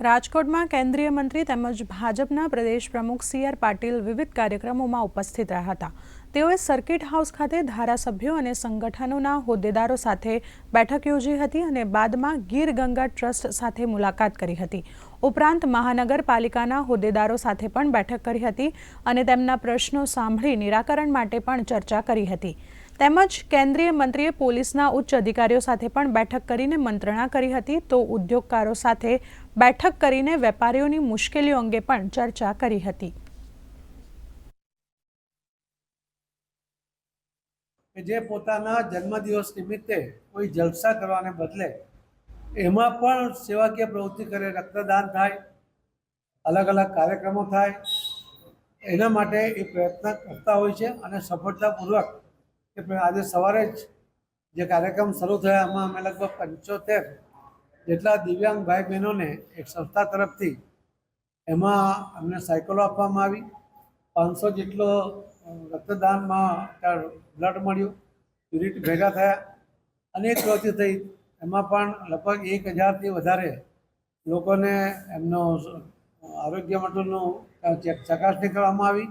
રાજકોટમાં કેન્દ્રીય મંત્રી તેમજ ભાજપના પ્રદેશ પ્રમુખ સી આર પાટીલ વિવિધ કાર્યક્રમોમાં ઉપસ્થિત રહ્યા હતા. તેઓએ સર્કિટ હાઉસ ખાતે ધારાસભ્યો અને સંગઠનોના હોદ્દેદારો સાથે બેઠક યોજી હતી અને બાદમાં ગીર ગંગા ટ્રસ્ટ સાથે મુલાકાત કરી હતી. ઉપરાંત મહાનગરપાલિકાના હોદ્દેદારો સાથે પણ બેઠક કરી હતી અને તેમના પ્રશ્નો સાંભળી નિરાકરણ માટે પણ ચર્ચા કરી હતી. તેમજ કેન્દ્રીય મંત્રીએ પોલીસના ઉચ્ચ અધિકારીઓ સાથે પણ બેઠક કરીને મંત્રણા કરી હતી તો ઉદ્યોગકારો સાથે બેઠક કરીને વેપારીઓની મુશ્કેલીઓ અંગે પણ ચર્ચા કરી હતી. જે પોતાના જન્મદિવસ નિમિત્તે કોઈ જલસા કરવાને બદલે એમાં પણ સેવાકીય પ્રવૃત્તિ કરે, રક્તદાન થાય અલગ અલગ કાર્યક્રમો થાય, એના માટે એ પ્રયત્ન કરતા હોય છે અને સફળતાપૂર્વક કે આજે સવારે જ જે કાર્યક્રમ શરૂ થયા, એમાં અમે લગભગ પંચોતેર જેટલા દિવ્યાંગ ભાઈ બહેનોને એક સંસ્થા તરફથી એમાં અમને સાયકલો આપવામાં આવી. પાંચસો જેટલો રક્તદાનમાં બ્લડ મળ્યું યુનિટ ભેગા થયા. અનેક પ્રવૃત્તિ થઈ. એમાં પણ લગભગ એક હજારથી વધારે લોકોને એમનો આરોગ્ય માટેનું ચકાસણી કરવામાં આવી.